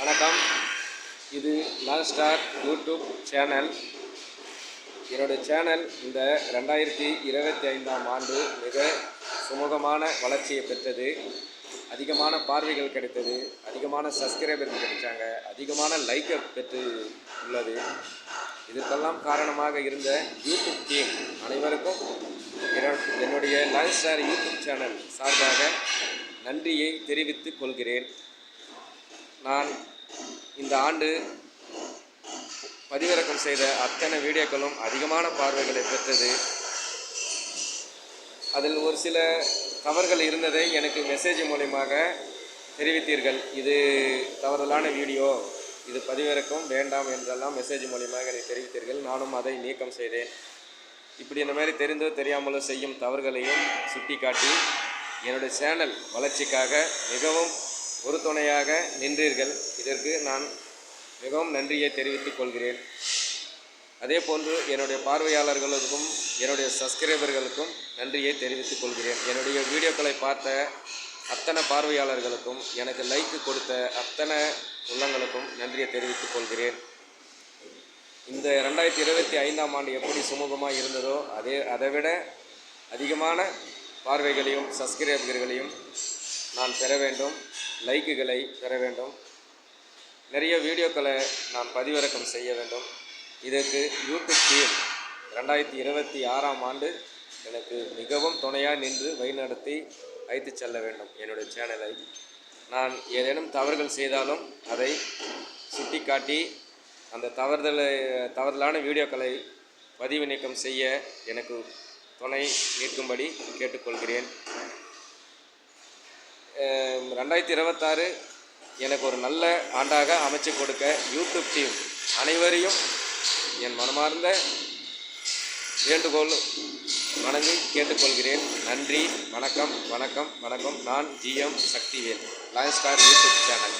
வணக்கம். இது Lal star YouTube channel என்னுடைய சேனல் இந்த ரெண்டாயிரத்தி இருபத்தி ஐந்தாம் ஆண்டு மிக சுமூகமான வளர்ச்சியை பெற்றது. அதிகமான பார்வைகள் கிடைத்தது. அதிகமான சப்ஸ்கிரைபர்கள் கிடைச்சாங்க. அதிகமான லைக்கை பெற்று உள்ளது இதற்கெல்லாம் காரணமாக இருந்த யூடியூப் டீம் அனைவருக்கும் என்னுடைய லைவ் ஸ்டார் யூடியூப் சேனல் சார்பாக நன்றியை தெரிவித்துக் கொள்கிறேன். நான் இந்த ஆண்டு பதிவிறக்கம் செய்த அத்தனை வீடியோக்களும் அதிகமான பார்வைகளை பெற்றது. அதில் ஒரு சில தவறுகள் இருந்ததை எனக்கு மெசேஜ் மூலியமாக தெரிவித்தீர்கள். இது தவறுதலான வீடியோ இது பதிவிறக்கம் வேண்டாம் என்றெல்லாம் மெசேஜ் மூலியமாக எனக்கு தெரிவித்தீர்கள். நானும் அதை நீக்கம் செய்தேன். இப்படி இந்த மாதிரி தெரிந்தோ தெரியாமலோ செய்யும் தவறுகளையும் சுட்டிக்காட்டி என்னுடைய சேனல் வளர்ச்சிக்காக மிகவும் ஒரு துணையாக நின்றீர்கள். இதற்கு நான் மிகவும் நன்றியை தெரிவித்துக் கொள்கிறேன். அதே போன்று என்னுடைய பார்வையாளர்களுக்கும் என்னுடைய சப்ஸ்கிரைபர்களுக்கும் நன்றியை தெரிவித்துக் கொள்கிறேன். என்னுடைய வீடியோக்களை பார்த்த அத்தனை பார்வையாளர்களுக்கும் எனக்கு லைக் கொடுத்த அத்தனை உள்ளங்களுக்கும் நன்றியை தெரிவித்துக் கொள்கிறேன். இந்த ரெண்டாயிரத்தி இருபத்தி ஐந்தாம் ஆண்டு எப்படி சுமூகமாக இருந்ததோ அதே அதை விட அதிகமான பார்வைகளையும் சப்ஸ்கிரைபர்களையும் நான் பெற வேண்டும் லைக்குகளை பெற வேண்டும். நிறைய வீடியோக்களை நான் பதிவிறக்கம் செய்ய வேண்டும். இதற்கு யூடியூப் டீம் ரெண்டாயிரத்தி இருபத்தி ஆறாம் ஆண்டு எனக்கு மிகவும் துணையாக நின்று வழிநடத்தி வைத்து செல்ல வேண்டும் என்னுடைய சேனலை. நான் ஏதேனும் தவறுகள் செய்தாலும் அதை சுட்டிக்காட்டி அந்த தவறுதலை தவறுதலான வீடியோக்களை பதிவு நீக்கம் செய்ய எனக்கு துணை நிற்கும்படி கேட்டுக்கொள்கிறேன். ரெண்டாயிரத்தி இருபத்தாறு எனக்கு ஒரு நல்ல ஆண்டாக அமைச்சு கொடுக்க யூடியூப் டீம் அனைவரையும் என் மனமார்ந்த வேண்டுகோள் வணங்கி கேட்டுக்கொள்கிறேன். நன்றி வணக்கம் வணக்கம் வணக்கம். நான் G M Sakthivel lion star YouTube channel.